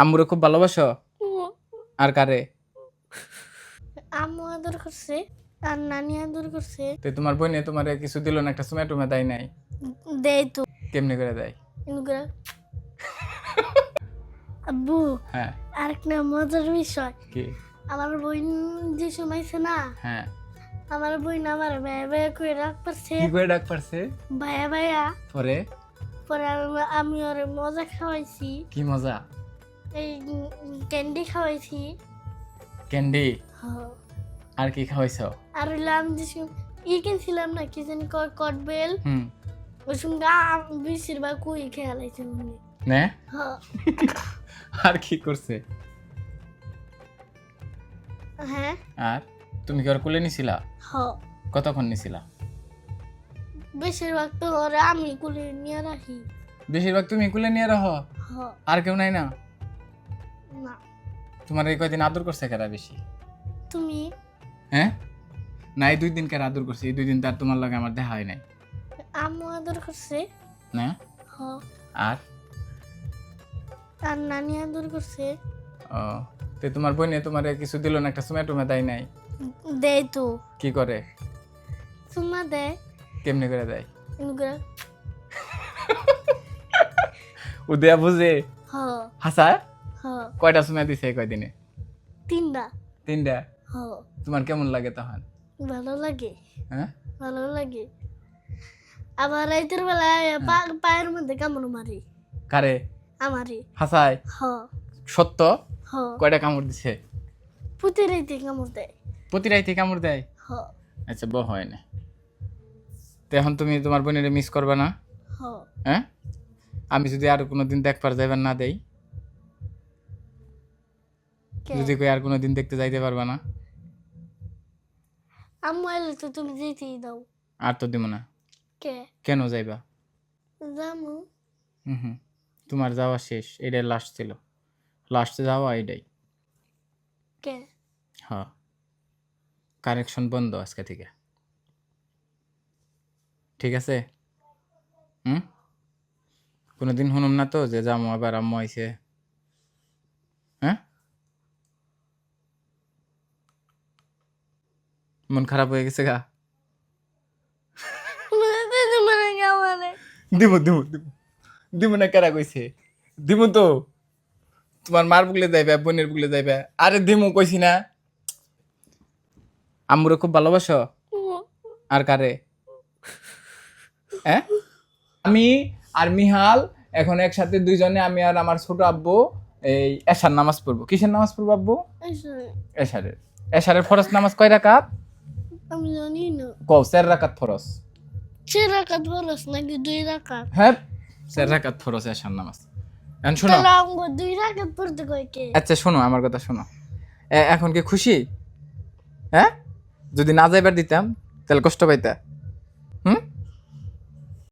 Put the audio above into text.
আম্মুরে খুব ভালোবাসো? আর কারে? আম্মু আদর করছে আর নানি আদর করছে। তো তোমার বোনে তোমার কিছু দিল না একটা সময় টুমে দেয় নাই। দেয় তো। কেমনি করে দেয়? এগুলা আব্বু হ্যাঁ। আরেকটা মজার বিষয়। কি? আমার বোন যে সময়ছে না হ্যাঁ। আমার বোন আমার ভাইয়া ভাইয়া করে রাখ পারছে। কি করে ডাক পারছে? ভাইয়া ভাইয়া। পরে? পরে আমি ওর মজা খাওয়াইছি। কি মজা? এই ক্যান্ডি খাওয়াইছি। ক্যান্ডি আর কি খাওয়াইছ? আর যে সম- ই কিনছিলাম না কি জানি কয় কটবেল হুম। ওই সঙ্গে বেশিরভাগ কুই খেয়ালাইছে মনে। নে? হ আর কি করছে? হ্যাঁ। আর? তুমি কি ওর কোলে নিছিলা? হ কতক্ষণ নিছিলা? বেশিরভাগ তো ওরা আমি কুলে নিয়ে রাখি। বেশিরভাগ তুমি কোলে নিয়ে রহ হ আর কেউ নাই না? না। তোমার এই কয়দিন আদর করছে কারা বেশি? তুমি? হ্যাঁ? না এই দুই দিন কারা আদর করছে? এই দুই দিন তার তোমার লগে আমার দেখা হয় নাই। আম্মু আদর করছে। না? হ। আর? আর নানি আদর করছে। ও তো তোমার বোনে তোমার কিছু দিল না একটা সময় টুমে দেয় নাই? দেয় তো। কি করে? চুমা দেয়। কেমনি করে দেয়? এগুলা উদয়া বুঝে? হ। হাসা কয়টা সময় দিছে কয়দিনে? তিনটা। তিনটা? হ তোমার কেমন লাগে তখন? ভালো লাগে। হ্যাঁ? ভালো লাগে। আবার রাইতের বেলায় পা- পায়ের মধ্যে কামড় মারি। কারে? আমারই হাসায়? হ সত্য? হ কয়টা কামড় দিছে? পুঁতে রাইতে কামড় দেয়। প্রতি রাইতে কামড় দেয়? হ আচ্ছা ব হয় না। তো এখন তুমি তোমার বোনের মিস করবে না? হ্যাঁ। আমি যদি আর কোনো দিন দেখবার যাইবার না দেই? যদি কই আর কোনো দিন দেখতে যাইতে পারবা না। আম্মু এলে তো তুমি যেতেই দাও। আর তো দিব না। কে? কেন যাইবা? জামু হুম তোমার যাওয়া শেষ এটাই লাস্ট ছিল। লাস্টে যাওয়া এটাই। কে? হ্যাঁ কানেকশন বন্ধ আজকে থেকে। ঠিক আছে? হুম কোনোদিন শুনুম না তো যে যাব আবার আম্মু আইছে হ্যাঁ মন খারাপ হয়ে গেছে গা। দিব দিব দিব। দিব না কারা কইছে? দিব তো। তোমার মার বুকলে যাইবে বোনের বুকলে যাইবে। আরে দিমু কইছি না। আম্মুরে খুব ভালোবাসো? আর কারে? হ্যাঁ? আমি আর মিহাল এখন একসাথে দুইজনে আমি আর আমার ছোট আব্বু এই এশার নামাজ পড়ব। কিসের নামাজ পড়ব আব্বু? এশারের। এশারের ফরজ নামাজ কয় রাকাত? আমি জানি না। কও চার রাকাত ফরজ। সে রাকাত বলস নাকি দুই রাকাত? হ্যাঁ চার রাকাত ফরজ এশার নামাজ। এখন শোনো। দুই রাকাত পড়তে কয় কে? আচ্ছা শোনো আমার কথা শোনো। এখন কি খুশি? হ্যাঁ? যদি না যাইবার দিতাম তাহলে কষ্ট পাইতা।